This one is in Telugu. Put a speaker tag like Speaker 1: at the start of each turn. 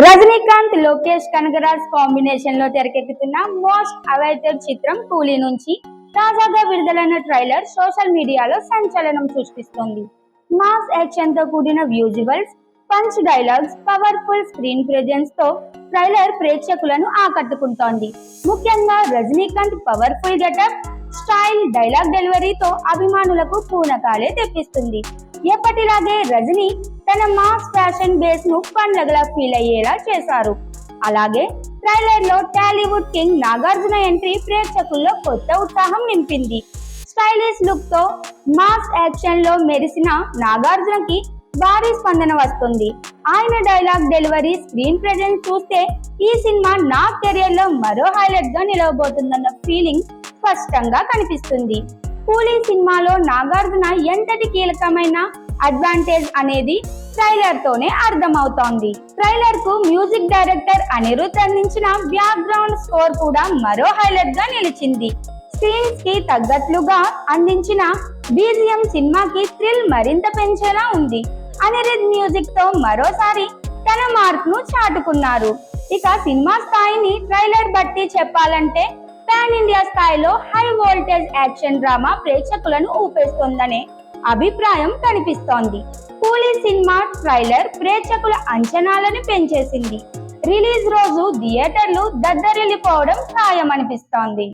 Speaker 1: రజనీకాంత్ లోకేష్ కనగరాజ్ కాంబినేషన్లో తెరకెక్కుతున్న మోస్ట్ అవైటెడ్ చిత్రం కూలీ నుంచి తాజాగా విడుదలైన ట్రైలర్ సోషల్ మీడియాలో సంచలనం సృష్టిస్తోంది. మాస్ యాక్షన్తో కూడిన visuals punch dialogues powerful screen ప్రెజెన్స్తో trailer ప్రేక్షకులను ఆకట్టుకుంటోంది. ముఖ్యంగా Rajinikanth powerful getup style dialogue డెలివరీతో అభిమానులకు పూనకాలే తెప్పిస్తుంది. ఎప్పటిలాగే రజనీ తన మాస్ ఫ్యాషన్ బేస్ను పండగలా ఫీల్ అయ్యేలా చేశారు. అలాగే ట్రైలర్లో టాలీవుడ్ కింగ్ నాగార్జున ఎంట్రీ ప్రేక్షకుల్లో కొత్త ఉత్సాహం నింపింది. స్టైలిష్ లుక్తో మాస్ యాక్షన్లో మెరిసిన నాగార్జునకి భారీ స్పందన వస్తుంది. ఆయన డైలాగ్ డెలివరీ స్క్రీన్ ప్రెజెన్స్ చూస్తే ఈ సినిమా నా కెరియర్లో మరో హైలైట్గా నిలవబోతుందన్న ఫీలింగ్ స్పష్టంగా కనిపిస్తుంది. కూలీ సినిమాలో నాగార్జున ఎంతటి కీలకమైన అడ్వాంటేజ్ అనేది ట్రైలర్ తోనే అర్థమవుతోంది. ట్రైలర్కు మ్యూజిక్ డైరెక్టర్ అనిరుద్ అందించిన బ్యాక్గ్రౌండ్ స్కోర్ కూడా మరో హైలైట్గా నిలిచింది. సీన్స్కి తగ్గట్లుగా అందించిన బీజిఎం సినిమాకి థ్రిల్ మరింత పెంచేలా ఉంది. అనిరుద్ మ్యూజిక్తో మరోసారి తన మార్క్ను చాటుకున్నారు. ఇక సినిమా స్థాయిని ట్రైలర్ బట్టి చెప్పాలంటే పాన్ ఇండియా స్థాయిలో హై వోల్టేజ్ యాక్షన్ డ్రామా ప్రేక్షకులను ఊపేస్తోందనే అభిప్రాయం కనిపిస్తోంది. కూలీ సినిమా ట్రైలర్ ప్రేక్షకుల అంచనాలను పెంచేసింది. రిలీజ్ రోజు థియేటర్లు దద్దరిల్లిపోవడం ఖాయమనిపిస్తోంది.